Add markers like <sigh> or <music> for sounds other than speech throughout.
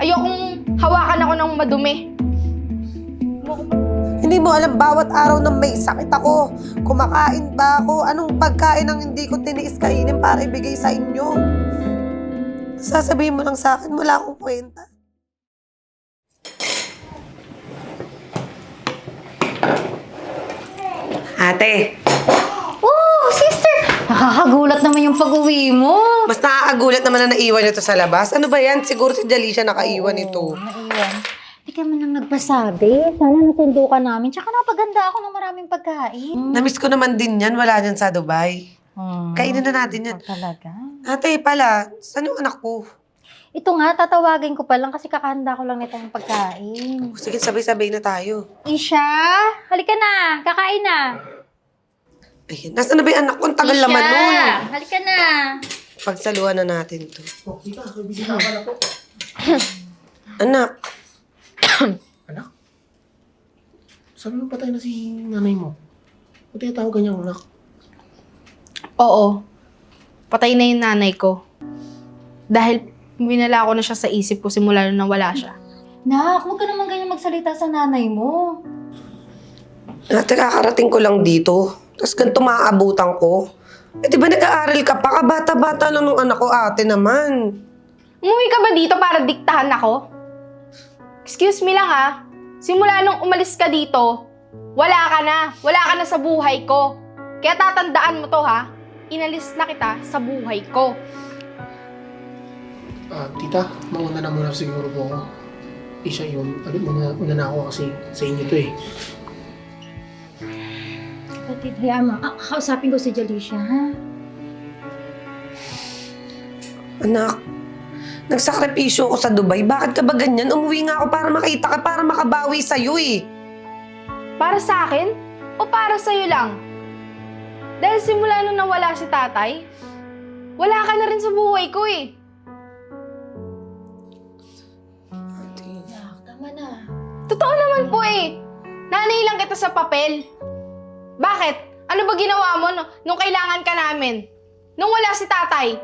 Ayokong hawakan ako ng madumi. Hindi mo alam bawat araw na may sakit ako. Kumakain ba ako? Anong pagkain ang hindi ko tiniis kainin para ibigay sa inyo? Sasabihin mo lang sa akin, wala akong kwenta. Ate, Oh, sister! Nakakagulat naman yung pag-uwi mo. mas nakakagulat naman na naiwan nyo to sa labas. Ano ba yan? Siguro si Jalisha nakaiwan ito. Naiwan. Hindi ka man lang nagpasabi. Sana natundo ka namin. Tsaka napaganda ako ng maraming pagkain. Namiss ko naman din yan, wala yan sa Dubai. Hmm. Kainin na natin yan. Talaga? Ate, pala, saan yung anak ko? Ito nga, tatawagin ko pa lang kasi kakahanda ko lang nitong pagkain. Sige, sabay-sabay na tayo. Isha! Halika na! Kakain na! Ayun, nasaan na ba yung anak ko? Ang tagal naman nun. Halika na! Pagsaluhan na natin to. Oh. <laughs> Anak, <coughs> Anak? Sabi mo patay na si nanay mo. Ba't tinatawag kanyang anak? Oo. Patay na yung nanay ko. Dahil winala ko na siya sa isip ko simula nung nawala siya. Nak, huwag ka naman ganyan magsalita sa nanay mo. ate kakarating ko lang dito. Tapos ganito maaabutan ko. Eh di ba nag-aaral ka pa? Kabata-bata lang nung anak ko ate naman. Umuwi ka ba dito para diktahan ako? Excuse me lang ha. Simula nung umalis ka dito, wala ka na. Wala ka na sa buhay ko. Kaya tatandaan mo to ha. Inalis na kita sa buhay ko. Ah, tita, mauna na muna siguro po ako. Isha yun. Ano, una, una na ako kasi sa inyo to eh. Kapatid, hayaan mo. Ah, kakausapin ko si Jalisha, ha? Anak, nagsakripisyo ako sa Dubai. Bakit ka ba ganyan? Umuwi nga ako para makita ka, para makabawi sa'yo eh. Para sa akin? O para sa'yo lang? Dahil simula nung nawala si tatay, wala ka na rin sa buhay ko eh. Ate, tama na. Totoo naman po eh. Nanay lang kita sa papel. Bakit? Ano ba ginawa mo no- nung kailangan ka namin? Nung wala si tatay?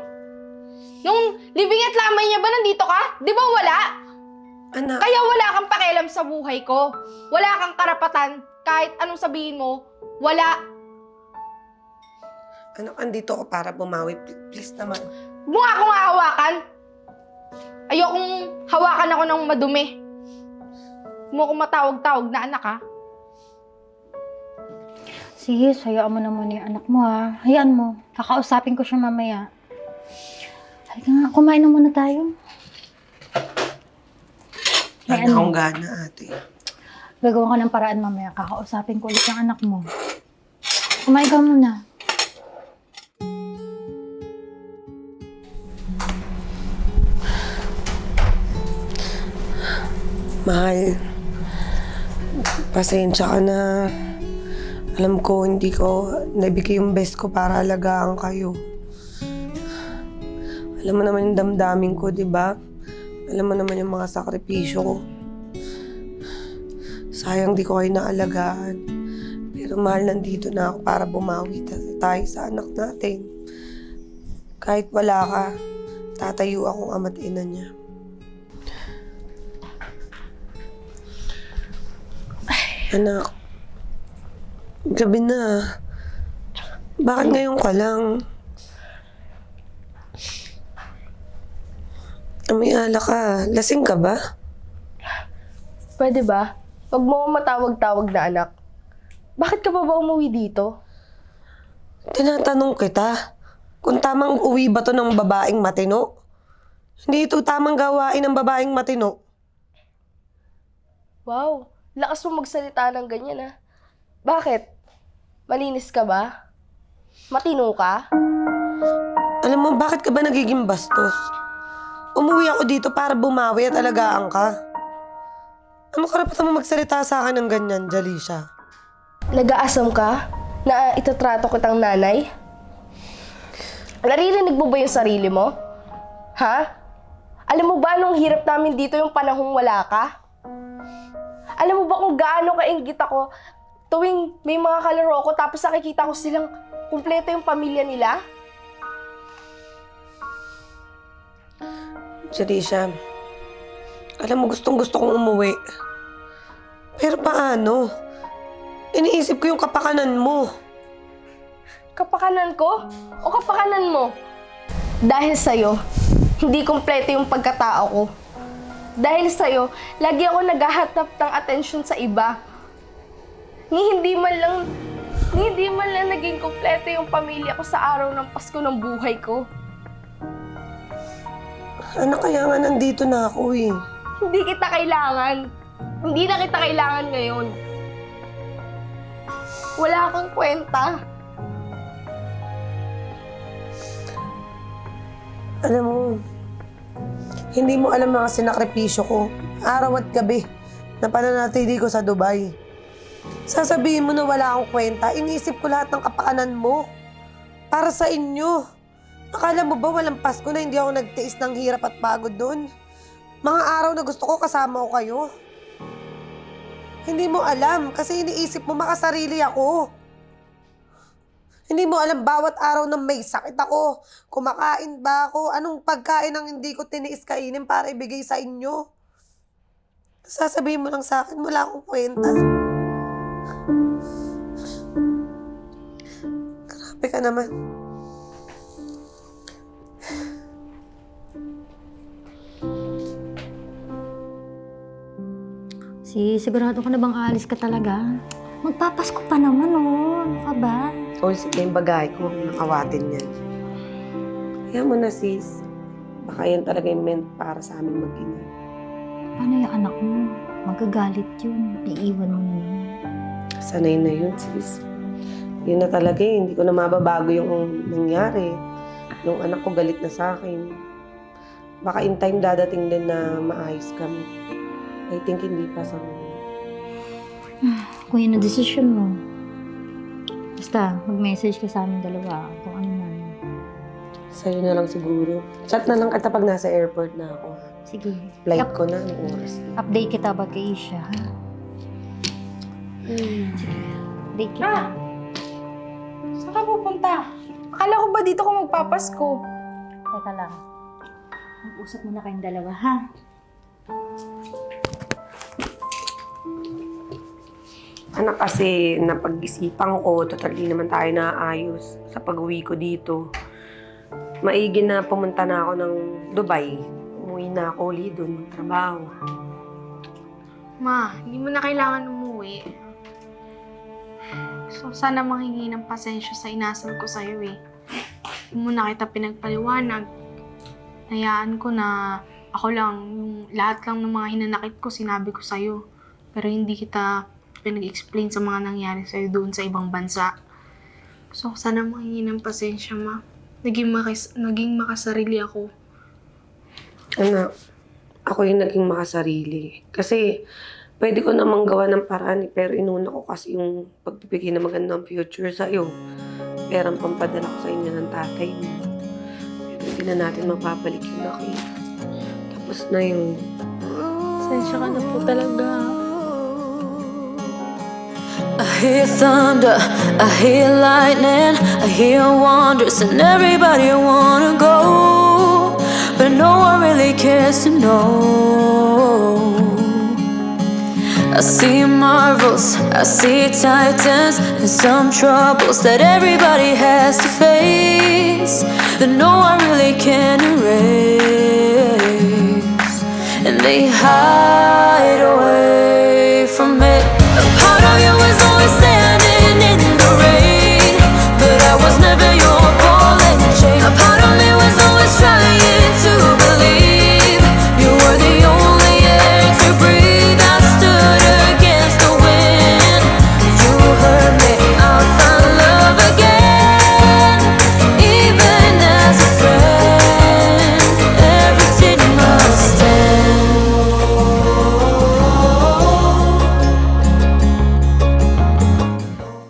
Nung libing at lamay niya ba nandito ka? Di ba wala? anak, Kaya wala kang pakialam sa buhay ko. Wala kang karapatan. Kahit anong sabihin mo, wala. anak, andito ako para bumawi. Please naman. Huwag mo nga akong hawakan. Ayokong hawakan ako ng madumi. Huwag mo akong matawag-tawag na anak ha. Sige, hayaan mo na muna yung anak mo, ha? Hayaan mo. Kakausapin ko siya mamaya. Halika nga, kumain na muna tayo. Hayaan mo. akong gana, ate. Gagawa ko ng paraan mamaya. Kakausapin ko ulit yung anak mo. Kumain ka muna. Mahal, pasensya ka na. Alam ko, hindi ko nabigay yung best ko para alagaan kayo. Alam mo naman yung damdamin ko, di ba? Alam mo naman yung mga sakripisyo ko. Sayang di ko kayo naalagaan. Pero mahal, nandito na ako para bumawi ta- tayo sa anak natin. Kahit wala ka, tatayo akong ama't ina niya. Anak, gabi na. Bakit ngayon ka lang? Amiala ka. Lasing ka ba? Pwede ba? Huwag mo akong matawag-tawag na anak. Bakit ka pa ba umuwi dito? Tinatanong kita, kung tamang uwi ba to ng babaeng matino? Hindi ito tamang gawain ng babaeng matino. Wow, lakas mo magsalita ng ganyan ah. Bakit? Malinis ka ba? Matino ka? Alam mo, bakit ka ba nagiging bastos? Umuwi ako dito para bumawi at alagaan ka. Ano karapatan mo magsalita sa akin ng ganyan, Jalisha? Nag-aasam ka? Na itatrato kitang nanay? Naririnig mo ba yung sarili mo? Ha? Alam mo ba nung hirap namin dito yung panahong wala ka? Alam mo ba kung gaano kaingit ako tuwing may mga kalaro ko tapos nakikita ko silang kumpleto yung pamilya nila? Jarisha, alam mo gustong gusto kong umuwi. Pero paano? Iniisip ko yung kapakanan mo. Kapakanan ko? O kapakanan mo? Dahil sa'yo, hindi kumpleto yung pagkatao ko. Dahil sa'yo, lagi ako naghahatap ng atensyon sa iba. Ni hindi man lang, ni hindi man lang naging kumpleto yung pamilya ko sa araw ng Pasko ng buhay ko. Ano kaya nga nandito na ako eh. Hindi kita kailangan. Hindi na kita kailangan ngayon. Wala kang kwenta. Alam mo, hindi mo alam mga sinakripisyo ko. Araw at gabi na pananatili ko sa Dubai. Sasabihin mo na wala akong kwenta, inisip ko lahat ng kapakanan mo. Para sa inyo. Akala mo ba walang Pasko na hindi ako nagtiis ng hirap at pagod doon? Mga araw na gusto ko kasama ko kayo. Hindi mo alam kasi iniisip mo makasarili ako. Hindi mo alam bawat araw na may sakit ako. Kumakain ba ako? Anong pagkain ang hindi ko tiniis kainin para ibigay sa inyo? Sasabihin mo lang sa akin, wala akong kwenta. Grabe ka naman. Si, sigurado ka na bang aalis ka talaga? Magpapasko pa naman, oh. Ano ka ba? All na yung bagay ko, nakawatin yan. Kaya mo na sis, baka yan talaga yung meant para sa amin mag-ina. Paano yung anak mo? Magagalit yun. Iiwan mo na yun. Sanay na yun sis. Yun na talaga eh, hindi ko na mababago yung nangyari. Yung anak ko galit na sa akin. Baka in time dadating din na maayos kami. I think hindi pa sa Kung yun ang desisyon mo. Basta, mag-message ka sa amin dalawa kung ano man. Sa'yo na lang siguro. Chat na lang kita pag nasa airport na ako. Sige. Flight Up- ko na, ang oras na. Update kita ba kay Isha, ha? Sige. Update kita. Ah! Saan ka pupunta? Akala ko ba dito ka magpapasko? Teka lang. Mag-usap muna kayong dalawa, ha? Anak kasi, napag-isipan ko, total di naman tayo naayos sa pag-uwi ko dito. Maigi na pumunta na ako ng Dubai. Umuwi na ako ulit doon magtrabaho. Ma, hindi mo na kailangan umuwi. So, sana manghingi ng pasensya sa inasal ko sa'yo eh. Hindi mo na kita pinagpaliwanag. Hayaan ko na ako lang, yung lahat lang ng mga hinanakit ko, sinabi ko sa'yo. Pero hindi kita pinag-explain sa mga nangyari sa'yo doon sa ibang bansa. So, sana manghingi ng pasensya, ma. Naging, makis- naging makasarili ako. Anak, ako yung naging makasarili. Kasi, pwede ko namang gawa ng paraan eh, pero inuna ko kasi yung pagbibigay ng magandang future sa'yo. Perang pampadala ko sa inyo ng tatay mo. Pero hindi na natin mapapalik yung laki. Tapos na yung Pasensya ka na po talaga. I hear thunder, I hear lightning, I hear wonders, and everybody wanna go, but no one really cares to know. I see marvels, I see titans, and some troubles that everybody has to face, that no one really can erase, and they hide.